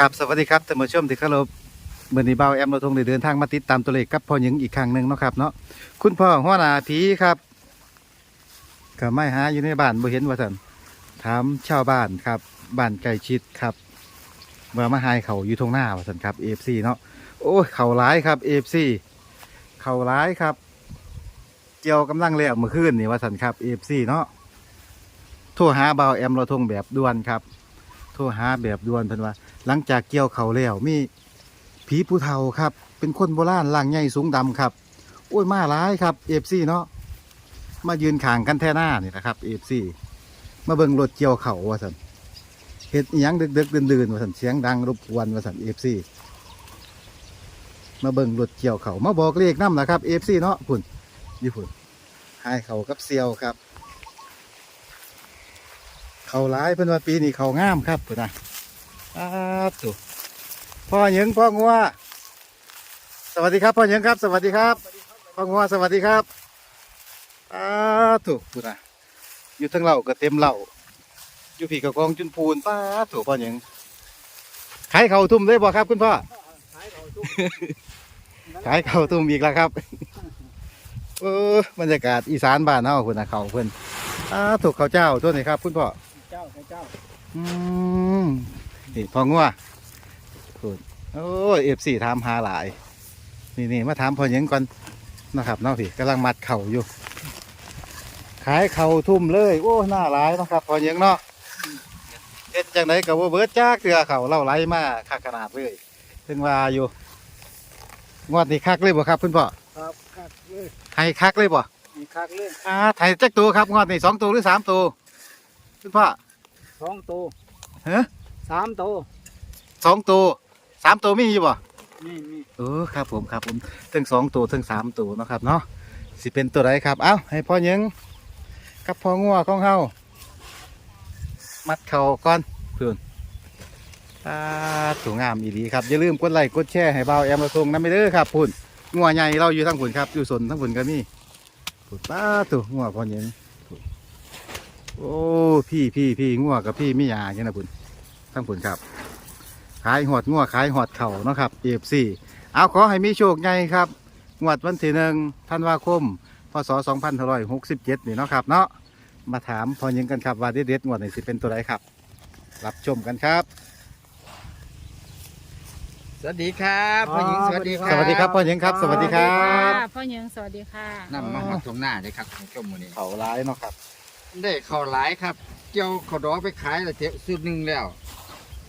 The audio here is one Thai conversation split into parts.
กับสวัสดีครับท่านผู้ชมที่เคารพเมื่อนี้เบาแอมเราทงได้เดินทางมาติดตามตัวเลขกับพ่อหญิงอีกครั้งหนึ่งเนาะครับเนาะคุณพ่อหัวหน้าผีครับก็ไม่หาอยู่ในบ้านบ่เห็นว่าท่านถามชาวบ้านครับบ้านไก่ชิดครับเมื่อมาหายเขาอยู่ตรงหน้าว่าท่านครับเอฟซีเนาะโอ้ยเขาร้ายครับเอฟซีเขาร้ายครับ เจียวกำลังเลี้ยวเมื่อคืนนี่ว่าท่านครับเอฟซีเนาะโทรหาเบาแอมเราทงแบบด่วนครับโทรหาแบบด่วนเพิ่นว่า หลังจากเกี่ยวเขาแล้วมีผีผู้เฒ่าครับ เป็นคนโบราณร่างใหญ่สูงดำครับ โอ้ยมาหลายครับเอฟซีเนาะมายืนขางกันแท่หน้านี่นะครับเอฟซีมาเบิ่งรถเกี่ยวเขาว่าสันเฮ็ดยังดึกๆดื่นๆว่าสันเสียงดังรบกวนว่าสันเอฟซีมาเบิ่งรถเกี่ยวเขามาบอกเลขน้ำนะครับเอฟซีเนาะพุ่นยู่พุ่นให้เขากับเซียวครับ เขาหลายเพิ่นว่าปีนี้เขางามครับพุ่นนะ อาตุพ่อเหยิงพ่องัวสวัสดีครับพ่อเหยิงครับ สวัสดีครับพ่องัวสวัสดีครับอาตุพูดนะอยู่ทั้งเหล่าก็เต็มเหล่าอยู่ผีกับกองจุนพูนป้าตุพ่อเหยิงขายเขาวทุ่มได้บ่ครับคุณพ่อขายเขาวทุ่มอีกแล้วครับเออบรรยากาศอีสานบ้านเฮาคุณนะเขาเพิ่นอาถูกเขาวเจ้าตัวนี้ครับ คุณพ่อเจ้าเจ้าอืม นี่พองัวพูดโอ้ยเอฟซีถามหาหลาย นี่นี่มาถามพอหยังก่อนนะครับเนาะพี่กำลังมัดเข่าอยู่ ขายเข่าทุ่มเลย โอ้หน้าหลายเนาะครับพอหยังเนาะเอ็ดจังไดกับว่าเบิดจ้าเกลือเข่าเล่าไหลมาคักขนาดเลยถึงว่าอยู่งวดนี้คักเลยบ่ครับคุณพ่อครับคักเลยให้คักเลยบ่มีคักเลยอ่าไทยจักตัวครับงวดนี้สองตัวหรือสามตัวคุณพ่อสองตัวฮะ สามตัวสองตัวสามตัวมีอยู่บ่นี่นี่เออครับผมครับผมทั้งสองตัวทั้งสามตัวเนาะครับเนาะสิเป็นตัวไหนครับเอ้าให้พ่อหยิงกับพ่องัวของเฮามัดเข่าก่อนเพื่อนอ่าถูงามอีดีครับอย่าลืมกดไลค์กดแชร์ให้เบาแอมมาทงน้ำไม่เด้อครับพุ่นงัวใหญ่เราอยู่ทั้งพุ่นครับอยู่สนทั้งพุ่นก็มีพุ่นป้าตัวงัวพ่อหยิงพุ่นโอ้พี่พี่พี่งัวกับพี่มิยาเนี่ยนะพุ่น ทั้งพุ่นครับ ขายหอดงัวขายหอดเข่าเนาะครับเอฟซีเอาขอให้มีโชคใหญ่ครับงวดวันที่หนึ่งธันวาคมพศ2567 นี่เนาะครับเนาะมาถามพอยิงกันครับว่าเด็ดๆงวดนี้สิเป็นตัวใดครับ รับชมกันครับ สวัสดีครับพ่อหญิงสวัสดีครับสวัสดีครับพ่อยิงครับ สวัสดีครับพ่อหญิงสวัสดีค่ะ นำมาหอดตรงหน้าเลยครับของเจ้าหมูนี่เขาร้ายเนาะครับ ได้ข้าวหลายครับเกี่ยวข้าวดอกไปขายแล้วเจ็สุดหนึ่งแล้ว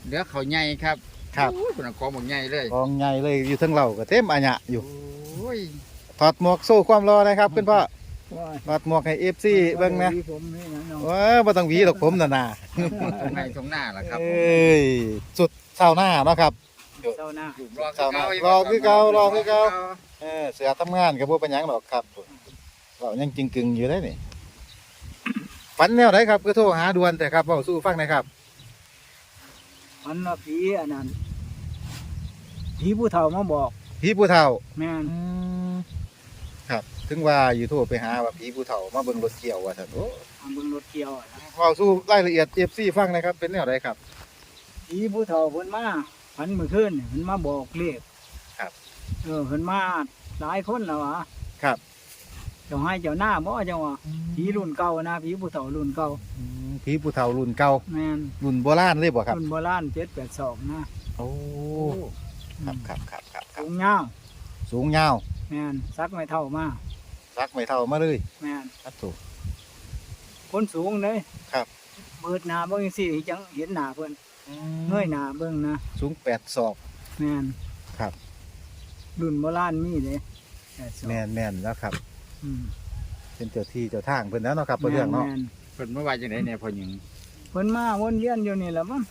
เหลือข้าวใหญ่ครับครับโอ้ยเป็นกองหมกใหญ่เลยกองใหญ่เลยอยู่ทั้งเราก็เต็มอัญญะอยู่โอ้ยถอดหมวกโซ่ความรอนะครับคุณพ่อว้ายถอดหมวกให้เอฟซีเบิ่งนะมีผมนี่นะน้องว้าบ่ต้องหวีดอกผมน่ะนะตรงไหนตรงหน้าล่ะครับเอ้ยสุดเศร้าหน้าเนาะครับเจ้าหน้ารอเจ้าหน้ารอคือเก่ารอคือเก่าเออเสือทำงานกับพวกปัญญังหรอกครับเรายังจริงกึงอยู่ได้นี่ฝันแนวไหนครับก็โทรหาด่วนแต่ครับเบาสู้ฟังหนะครับ มันว่าผีอันนั้นผีผู้เฒ่ามาบอก ผีผู้เฒ่าแม่นครับ ถึงว่าอยู่โทรไปหาว่าผีผู้เฒ่ามาเบิ่งรถเกี่ยวว่าท่านโอ้ทำเบิ่งรถเกี่ยวอะนะเบาสู้รายละเอียดเอฟซีฟังหนะครับ เป็นแนวไหนครับ ผีผู้เฒ่าเพิ่นมาพันมื้อคืนนี่เพิ่นมาบอกเลขครับ เออเพิ่นมาหลายคนแล้ววะครับ เจ้าให้เจ้าหน้าบ่เจ้าว่าผีรุ่นเก่านะผีผู้เฒ่ารุ่นเก่าอืม ผีผู้เฒ่ารุ่นเก่าแม่นรุ่นโบราณเลยบ่ครับ รุ่นโบราณ782นะโอ้ครับครับครับครับครับสูงยาวสูงยาวแม่นซักไม่เท่ามารักไม่เท่ามาเลยแม่นครับถูก คนสูงเลยครับเปิดหน้าเบิ่งจังซี่จังเห็นหน้าเพิ่นเงยหน้าเบิ่งนะสูงแปดศอก แม่นครับ รุ่นโบราณมีเด้แต่สองแม่นแม่นแล้วครับ อืมเป็นเจ้าที่เจ้าทางเพิ่นแล้วเนาะครับเรื่องเนาะ แม่น เพิ่นเมื่อวานจังไดเนี่ยพ่อหญิง เพิ่นมาวนเวียนอยู่นี่แหละมั้ง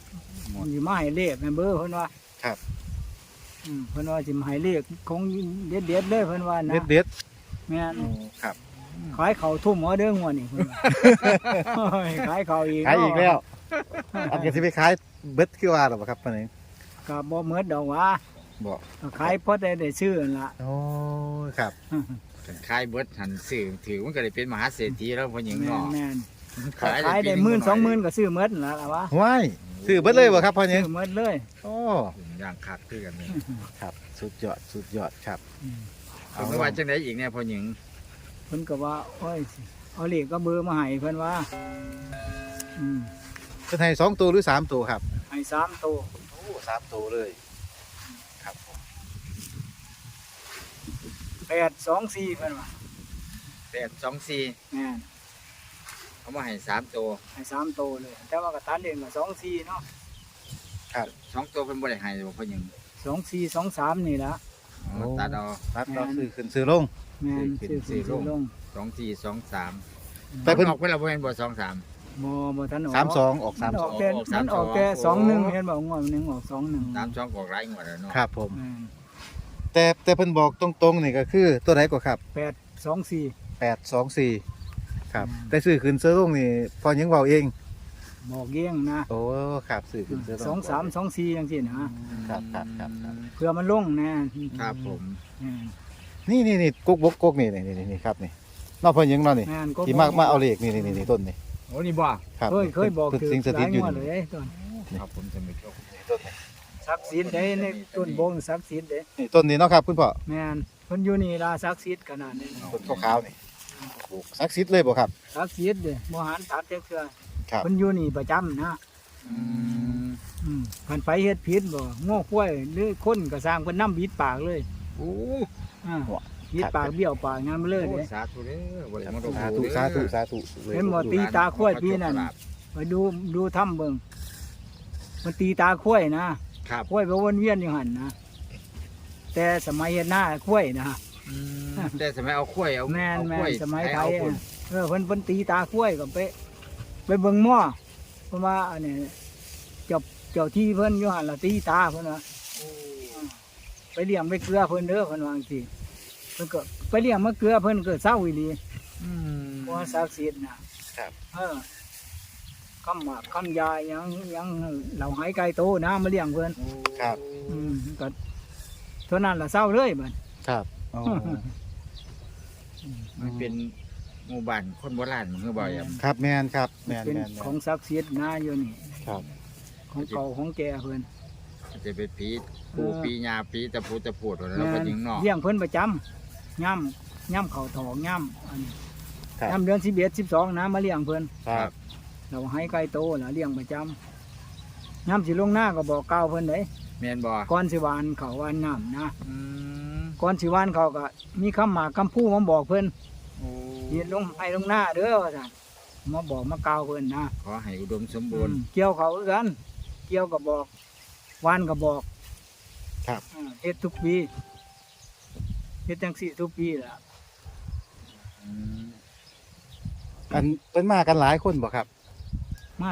หมด สิมาให้เลขแม่นเบอร์เพิ่นว่าครับอืมเพิ่นว่าสิมาให้เลขของเด็ดๆเลยเพิ่นว่านะเด็ดเด็ดแม่นๆครับขายข้าวทุ่มหัวเด้งหัวนี่เพิ่นว่าโอ้ยขายข้าวอีกขายอีกแล้วอันก็สิไปขายเบิดคือว่าหรอบ่ครับปานนี้ก็บ่เหมือนดอกว่าบอกก็ขายพอได้ได้ซื้อนั่นล่ะ โอ้ครับเพิ่นขายเบิดหันซื้อถือมันก็ได้เป็นมหาเศรษฐีแล้วพ่อหญิงแม่นเนาะแม่น ขายได้หมื่นสองหมื่นก็ซื้อหมดนั่นล่ะล่ะวะห้วยโอ้ซื้อเบิดเลยบ่ครับพ่อหยังซื้อหมดเลยโอ้อย่างคักคือกันนี่ครับ สุดยอดสุดยอดครับอืมเอาไม่ว่าจังไดอีกเนี่ยพ่อหญิงเพิ่นก็ว่าโอ้ยเอาเลขก็เบอร์มาให้เพิ่นว่าอืมเพิ่นให้สองตัวหรือสามตัวครับให้สามตัวโอ้สามตัวเลย ครับผมแปดสองสี่เพิ่นว่าแปดสองสี่แม่น เอามาให้สามตัวให้สามตัวเลย แต่ว่าก็ตัดเองก็สองสี่เนาะสองตัวเป็นบ่ได้ให้บ่พ่อหญิงสองสี่สองสามนี่ละอ๋อตัดเอา ตัดเราซื้อขึ้นซื้อลง แม่นสี่ซื้อสี่ซื้อลงลงสองสี่สองสามแต่เพิ่น ออกไปแล้วบ่แม่นบ่สองสาม บ่บ่ทันออกสามสองออกมัสามนอสออกงแต่ออกสามมันออกสองแต่สองหนึ่งโอ้เห็นบอกงวดหนึ่งออกสองหนึ่งสามสองออกหลายงวดแล้วเนาะครับผมแม่นแต่แต่เพิ่นบอกตรงๆนี่ก็คือตัวไหนก็ครับแปดสองสี่แปดสองสี่ ครับอืมแต่ซื้อขึ้นซื้อลงนี่พอยังเบาเองบอกเยี่ยงนะโอ้ครับซื้อขึ้นซื้อลงสองสามสองสี่ยังสินะครับครับครับครับเพื่อมันลงนะครับผมแม่นนี่นี่นี่กุ๊กบกกุ๊กนี่นี่นี่นี่ครับนี่นอกพอยังเนอนนี่แม่นก็ที่มากมาเอาเลขนี่นี่นี่นี่ต้นนี่โอ้นี่บ่ครับเคยเคยบอกพิ่นถือสิงสหถิลาตยอยู่งวดนี่เลยต้นครับผมจะมีโชคต้นนี่ศักดิ์สิทธิ์เด้ในต้นบงศักดิ์สิทธิ์เด้นี่ต้นนี้เนาะครับคุณพ่อแม่นเพิ่นอยู่นี่ล่ะศักดิ์สิทธิ์ขนาดนี้ต้นขาวๆนี่ ปลูกศักดิ์สิทธิ์เลยบ่ครับ ศักดิ์สิทธิ์เด้บ่หันตัดจักเทื่อครับ เพิ่นอยู่นี่ประจำนะอืมอืมเพิ่นไปเฮ็ดผิดบ่ง้อควายหรือคนก็สร้างเพิ่นนำบิดปากเลยโอ้อ่าบิดปากเบี้ยวปากงานมาเลยเด้ สาธุเด้อบ่ได้มาดสาธุสาธุสาธุเลยเห็นหมดตี ตาข้วยปีนั่น ไปดูดูถ้ำเบิ่งมันตีตาควายนะครับควายไปวนเวียนอยู่หั่นนะแต่สมัยเฮ็ดหน้าควายนะ อืมแต่สมัยเอาข้วยเอาแม่นเอาแม่ข้วยนสมัยไทยเอาอะคน เออเพิ่นเพิ่นตีตาควายก็ไปไปเบิ่งหม้อเพราะว่าอันนี้เจ้าเจ้าที่เพิ่นอยู่หั่นล่ะตีตาเพิ่นว่าไปเลี้ยงไปเกลือเพิ่นเด้อเพิ่นว่าจังซี่เพิ่นก็ไปเลี้ยงมาเกลือเพิ่นก็เศร้าอีหลีอืมเพราะว่าศักดิ์สิทธิ์นะครับ เออคำหมากคำยาหยังหยังเหล่าหายไก่โตนะมาเลี้ยงเพิ่นครับ อืมก็เท่านั้นล่ะเศร้าเลยบัดครับ อ๋อมันเป็นหมู่บ้านคนโบราณมันคือบ่อยครับครับแมนครับแมนเป็นแมนแมของนศักดิ์สิทธิ์นะอยู่นี่ ครับ ของเก่าของแก่เพิ่นอาจจะเป็นผีปูเออปีญาปีตะปูตะปูดแล้วก็ยิงเนาะเลี้ยงเพิ่นประจำย่ำย่ำเข่าถอกย่ำอันนี้ครับ ย่ำเดือนสิบเอ็ดสิบสองนะมาเลี้ยงเพิ่นครับเราให้ไก่โตล่ะเลี้ยงประจำย่ำสิลงหน้าก็บอกกล่าวเพิ่นเด้แม่นบ่ก่อนสิหวานเขาวหวานน้ำนะอืม ก่อนสิหวานเขาก็มีคำหมากคำพูมาบอกเพิ่นโอ้เฮ็ดลงให้ลงหน้าเด้อว่าซั่นมาบอกมากล่าวเพิ่นนะขอให้อุดมสมบูอืรณ์ มเกี่ยวเขาคือกันเกี่ยวก็บอกหวานก็บอกครับอ่าเฮ็ดทุกปีเฮ็ดจังสี่ทุกปีล่ะอืมอันเป็นมากันหลายคนบ่ครับมา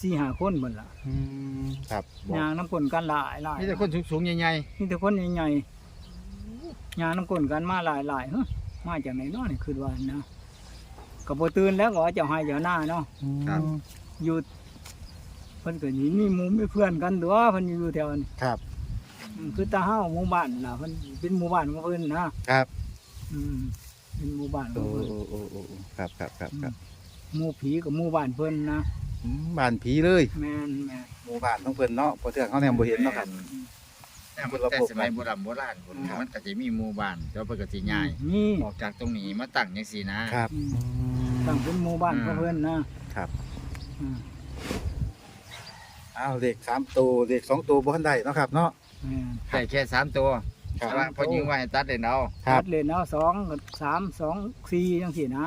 สี่ห้าคนหมดล่ะอืมครับบอกยางน้ำกลนกันหลายหลายมีแต่คนสูงๆใหญ่มีแต่คนใหญ่ๆ ยางน้ำกลนกันมาหลายหลายเฮ้ยมาจากไหนเนาะนี่คือว่านะก็บ่ตื่นแล้วก็ว่าเจ้าให้เจ้าหน้าเนาะอืมอยู่เพิ่นก็นี่มีหมู่มีเพื่อนกันตัวเพิ่นอยู่แถวนี้ครับ อืมคือตาเฮาหมู่บ้านล่ะเพิ่นเป็นหมู่บ้านของเพิ่นนะครับ อืมเป็นหมู่บ้านขโอ้องเพิ่นโอ้โอ้โอ้โอ้ครับครับครับครับหมู่ผีกับหมู่บ้านเพิ่นนะอืมบ้านผีเลยแม่นแม่นหมู่บ้านของเพิ่นเนาะพอเทื่อเขาแนมบ่เห็นเนาะครับ แต่มันแต่สมัยโบราณโบราณพุ่นครับ มันก็สิมีหมู่บ้านแล้วเพิ่นก็สิย้ายนี่ออกจากตรงนี้มาตั้งจังซี่นะ ครับ อืมตั้งเป็นหมู่บ้านของเพิ่นนะครับ อืมอ้าวเลขสามตัวเลขสองตัวบ่ทันได้เนาะครับเนาะ แม่นได้แค่สามตัวครับแต่ว่าพอยิงว่าให้ตัดเลยเอาครับตัดเลยเนาะสองกับสามสองสี่จังซี่นะ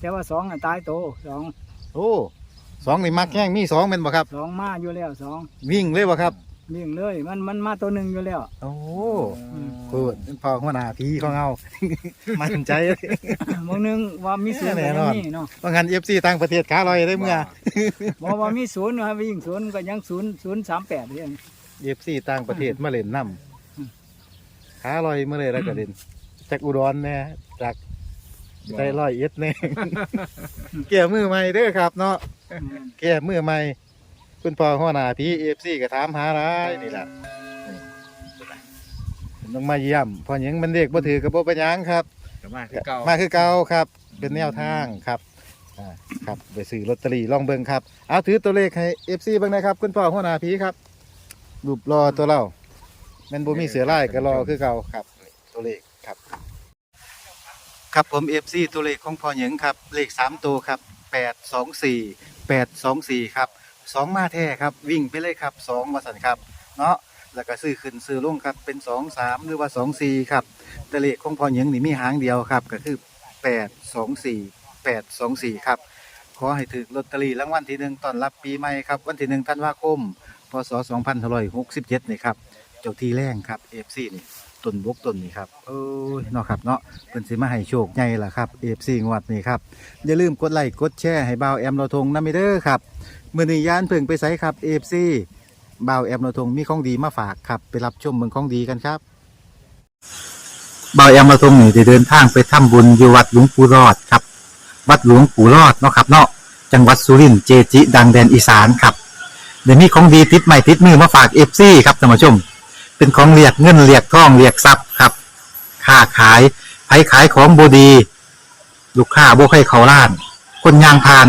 แต่ว่าสองน่ะตายโตสองโอ้สองนี่มักแห้งมีสองแม่นบ่ครับ สองมาอยู่แล้วสองวิ่งเลยบ่ครับ เลี้ยงเลย มันมันมาตัวหนึ่งอยู่แล้ว โอ้อืมพูดเป็นพ่อหัวหน้าผีของเฮามั่นใจเลยบางหนึงว่ามีศูนย์แน่ก็นยัองนมีเนาะว่างั้น FC ต่างประเทศขาลอยได้เมื่อบอกว่ามีศูนย์ว่าวิ่งศูนย์ก็ยังศูนย์ศูนย์สามแปดเอง FC ต่างประเทศมาเล่นน้ำอืมขาลอยมาเลยแล้วก็เล่นจากอุดรแน่จากใจลอยเอ็ดแน่เกี่ยมือใหม่เด้อครับ เนาะแม่นแก้มือใหม่ คุณพ่อหัวหน้าพี่เอฟซีก็ถามหาร้ายนี่แหละต้องมาเยี่ยมเพอหยังมันเด็กบ่ถือกับบ่เป็นหยังครับก็มาคือเก่า มาคือเก่าครับ เป็นแนวทางครับอ่าครับไปซื้อลอตเตอรี่ลองเบิ่งครับเอาถือตัวเลขให้ FC เบิ่งหนะครับ คุณพ่อหัวหน้าผีครับรูปรอตัวเราแม่นบ่มีเสือลายก็รอคือเก่าครับตัวเลขครับ ครับผม FC ตัวเลขของพ่อหยิงครับ เลข3ตัวครับ824 824ครับ 2มาแท้ครับวิ่งไปเลยครับ2ว่าสันครับเนาะแล้วก็ซื้อขึ้นซื้อลงครับเป็น2 3หรือว่า2 4ครับแต่เลขของพ่อหยิงนี่มีหางเดียวครับก็คือ8 2 4 8 2 4ครับขอให้ถือลอตเตอรี่รางวัลที่หนึ่งตอนรับปีใหม่ครับวันที่หนึ่งธันวาคมพศ2567นี่ครับเจ้าที่แรงครับ FC นี่ต้นบกต้นนี่ครับเอ้ยเนาะครับเนาะเพิ่นสิมาให้โชคใหญ่ล่ะครับ FC งวดนี้ครับอย่าลืมกดไลค์กดแชร์ให้บ่าวแอมเราทงนำไปเด้อครับ มื้อนี้ยานเพิ่งไปไสครับ FC บ่าวแอมเราทงมีของดีมาฝากครับไปรับชมเมืองของดีกันครับบ่าวแอมเราทงนี่ได้เดินทางไปทำบุญอยู่วัดหลวงปู่รอดครับ วัดหลวงปู่รอดเนาะครับเนาะจังหวัดสุรินทร์เจจิดังแดนอีสานครับเดี๋ยวนี้ของดีติดใหม่ติดมือมาฝากเอฟซีครับท่านผู้ชม เป็นของเรียกเงินเรียกทองเรียกทรัพย์ครับค้าขายไผขายของบดี ลูกค้าบ่ให้เขาล้าน คนยางพาน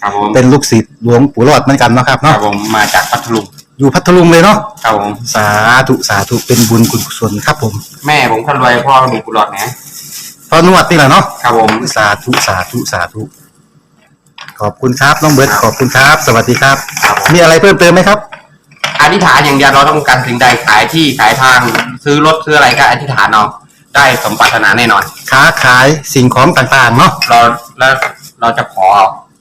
ครับผมเป็นลูกศิษย์หลวงปู่รอดเหมือนกันเนาะครับครัเนาะบผมมาจากพัทลุงอยู่พัทลุงเลยเนาะครับผมสาธุสาธุเป็นบุญกุศลครับผมแม่ผมคนรวยพ่อมีกุหลาบนะพอนวดนี่แหละเนาะครับผม สาธุสาธุสาธุขอบคุณครับน้องเบิร์ดขอบคุณครับ สวัสดีครับ ครับผม มีอะไรเพิ่มเติมไหมครับ อธิษฐานอย่างเดียวเราต้องการสิ่งใดขายที่ขายทางซื้อรถซื้ออะไรก็อธิษฐานเอาได้สมปรารถนาแน่นอน ค้าขายสิ่งของต่างๆเนาะเราแล้วเราจะขอ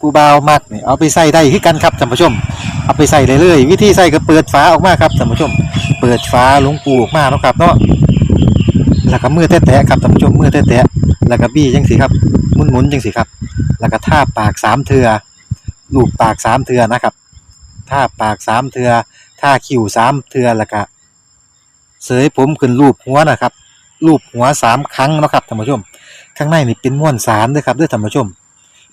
ผู้บ่าวมักนี่เอาไปใส่ได้คือกันครับท่านผู้ชม เอาไปใส่เลยเลยวิธีใส่ก็เปิดฝาออกมาครับท่านผู้ชม เปิดฝาหลวงปูออกมาเนาะครับเนาะแล้วก็มือแตะๆครับท่านผู้ชมมือแตะๆแล้วก็บี้จังสิครับหมุนๆจังสิครับ แล้วก็ท่าปากสามเทือลูบปากสามเทือนะครับท่าปากสามเทือท่าคิ้วสามเทือแล้วก็เสยผมขึ้นรูปหัวนะครับรูปหัวสามครั้งนะครับท่านผู้ชม ข้างในนี่เป็นม้วนสารด้อครับด้อท่านผู้ชม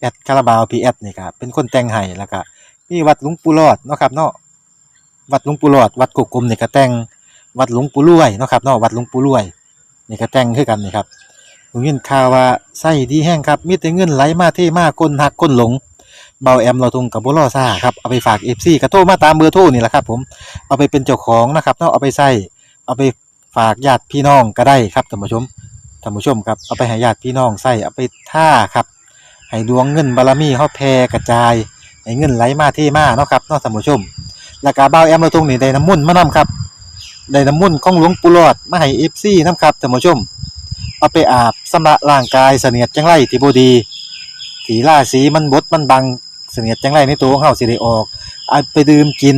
แอดคาราบาวพีแอดนี่ครับเป็นคนแต่งให้แล้วก็มีวัดหลวงปู่รอดเนาะครับเนาะวัดหลวงปู่รอด วัดกกกลมนี่ก็แต่งวัดหลวงปู่รวยเนาะครับเนาะวัดหลวงปู่รวยนี่ก็แต่งคือกันนี่ครับผมยินข่าวว่าไส้ดีแห้งครับมีแต่เงินไหลมาเทมาคนหักคนหลงเบาแอมเราทุงกับบุรอซ่าครับเอาไปฝาก FC กระโทรมาตามเบอร์โทรนี่แหละครับ ผมเอาไปเป็นเจ้าของนะครับเนาะเอาไปใส่เอาไปฝากญาติพี่น้องก็ได้ครับท่านผู้ชมท่านผู้ชมครับเอาไปให้ญาติพี่น้องใส่เอาไปท่าครับ ให้ดวงเงินบารมีเฮาแผ่กระจายให้เงินไหลมาเทมาเนาะครับเนาะท่านผู้ชมแล้วก็บ่าวแอมเราตรงนี้ได้น้ำมุ่นมานํครับได้น้ำมุ่นของหลวงปู่หลอดมาให้ FC นํครับท่านผู้ชม เอาไปอาบสำระร่างกายเสนียดจังไรที่บดีที่าศีมันบดมันบังเสนียดจังไรในตัวของเฮาสิได้ออกเอาไปดื่มกิน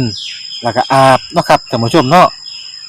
แล้วก็อาบเนาะครับท่านผู้ชมเนาะ